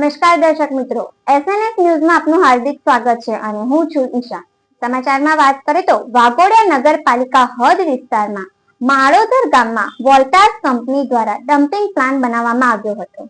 નમસ્કાર દર્શક મિત્રો. એસએનએસ ન્યૂઝમાં આપનું હાર્દિક સ્વાગત છે અને હું છું ઈશા. સમાચારમાં વાત કરીએ તો વાઘોડિયા નગરપાલિકા હદ વિસ્તારમાં માળોદર ગામમાં વોલ્ટાસ કંપની દ્વારા ડમ્પિંગ પ્લાન્ટ બનાવવામાં આવ્યો હતો.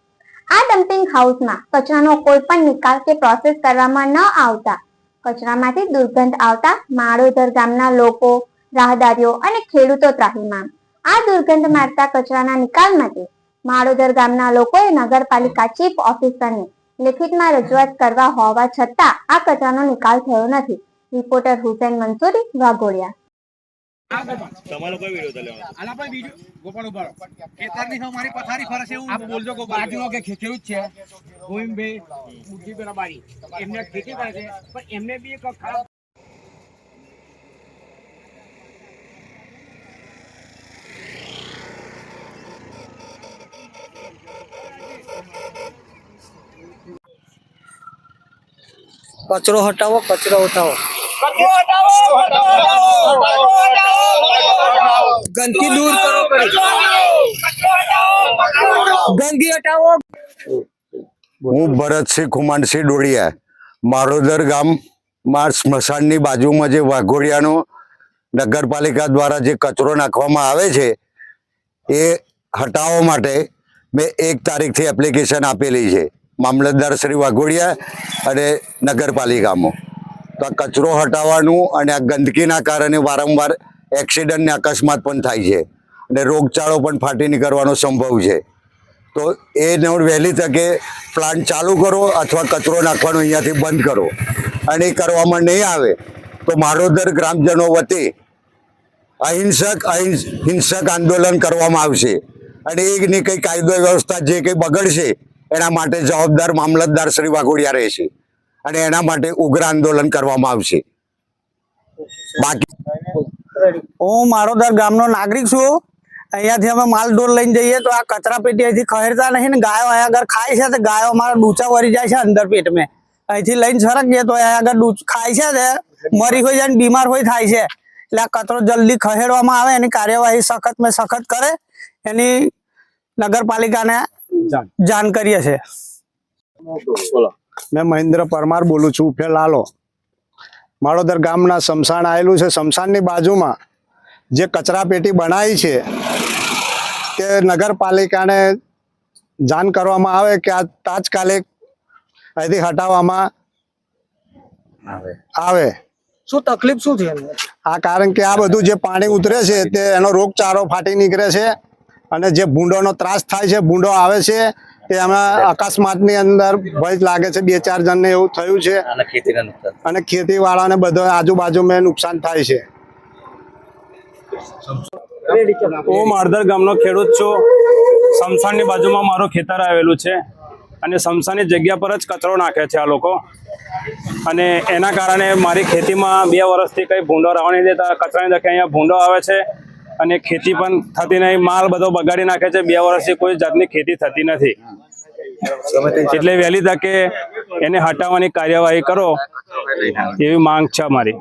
આ ડમ્પિંગ હાઉસમાં કચરાનો કોઈ પણ નિકાલ કે પ્રોસેસ કરવામાં ન આવતા, કચરામાંથી દુર્ગંધ આવતા માળોદર ગામના લોકો, રાહદારીઓ અને ખેડૂતો ત્રાહીમામ આ દુર્ગંધ મારતા કચરાના નિકાલ માટે માળોદર ગામના લોકોએ નગરપાલિકા ચીફ ઓફિસરને લેખિતમાં રજૂઆત કરવા હોવા છતાં આ કચરાનો નિકાલ થયો નથી. રિપોર્ટર હુસેન મંસૂરી વાઘોડિયા. તમારો કોઈ વિરોધ લેવાનો આલા ભાઈ બીજું? ગોપાલ ઉભારો. ખેતરની હવે પથારી ફરે છે એવું. બોલજો ગોપાલ. બાજુનો કે ખેડૂત છે. ગોવિંદભાઈ બુદ્ધિભાઈ બારી એમને ખેતી કરે છે. પણ એમને બી એક કચરો હટાવો કચરો હટાવો ગંદકી દૂર કરો ગંદકી હટાવો. હું ભરતસિંહ કુમારસિંહ ડોડિયા મારોદર ગામમાં સ્મશાનની બાજુમાં જે વાઘોડિયાનો નગરપાલિકા દ્વારા જે કચરો નાખવામાં આવે છે એ હટાવવા માટે મેં એક તારીખથી એપ્લિકેશન આપેલી છે. મામલતદાર શ્રી વાઘોડિયા અને નગરપાલિકામાં. તો આ કચરો હટાવવાનું અને આ ગંદકીના કારણે વારંવાર એક્સિડન્ટ ને અકસ્માત પણ થાય છે અને રોગચાળો પણ ફાટી નીકળવાનો સંભવ છે. તો એને વહેલી તકે પ્લાન્ટ ચાલુ કરો અથવા કચરો નાખવાનો અહીંયાથી બંધ કરો. અને એ કરવામાં નહીં આવે તો મારોદર ગ્રામજનો વતી અહિંસક અહિંસ, હિંસક આંદોલન કરવામાં આવશે. અને એની કંઈ કાયદો વ્યવસ્થા જે કંઈ બગડશે એના માટે જવાબદાર મામલતદાર શ્રી વાઘોડિયા રહેશે અને એના માટે ઉગ્ર આંદોલન કરવામાં આવશે. બાકી હું મારોદર ગામનો નાગરિક છું. અહીંયાથી અમે માલ ઢોર લઈને જઈએ તો આ કચરા પેટી અહીંથી ખહેરતા નહીં ને ગાયો અહીંયા આગળ ખાય છે તો ગાયો અમારા ડૂચા વરી જાય છે અંદર પેટમાં. અહીંથી લઈને સરક જઈએ તો અહીંયા આગળ ડૂચ ખાય છે તે મરી હોય જાય ને બીમાર હોય થાય છે. એટલે આ કચરો જલ્દી ખહેડવામાં આવે, એની કાર્યવાહી સખત મેં સખત કરે. એની નગરપાલિકાને જાણ કરીએ છીએ મેં મહેન્દ્ર પરમાર બોલું છું. ઉફે લાલો. માળોદર ગામના શમશાન આવેલું છે. શમશાનની બાજુમાં જે કચરા પેટી બનાવી છે તે નગરપાલિકાને જાણ કરવામાં આવે કે આ તાત્કાલિક અહીંથી હટાવવામાં આવે. શું તકલીફ શું છે આ કારણ કે આ બધું જે પાણી ઉતરે છે તે એનો રોગચાળો ફાટી નીકળે છે. અને જે ભૂંડોનો ત્રાસ થાય છે ભૂંડો આવે છે તે એમાં અકસ્માતની અંદર ભય લાગે છે બે ચાર જણને એવું થયું છે. અને ખેતીવાળાને બધો આજુબાજુ મેં નુકસાન થાય છે. હું મારદર ગામનો ખેડૂત છું. સમસાનની બાજુમાં મારું ખેતર આવેલું છે. અને સમસાની જગ્યા પર જ કચરો નાખે છે આ લોકો. અને એના કારણે મારી ખેતીમાં બે વર્ષથી કંઈ ભૂંડો રહેવા નહીં દેતા કચરાની જગ્યાએ અહીંયા ભૂંડો આવે છે. અને ખેતી પણ થતી નહીં માલ બધો બગાડી નાખે છે. બે વર્ષથી કોઈ જાતની ખેતી થતી નથી. એટલે વહેલી તકે એને હટાવવાની કાર્યવાહી કરો એવી માંગ છે અમારી.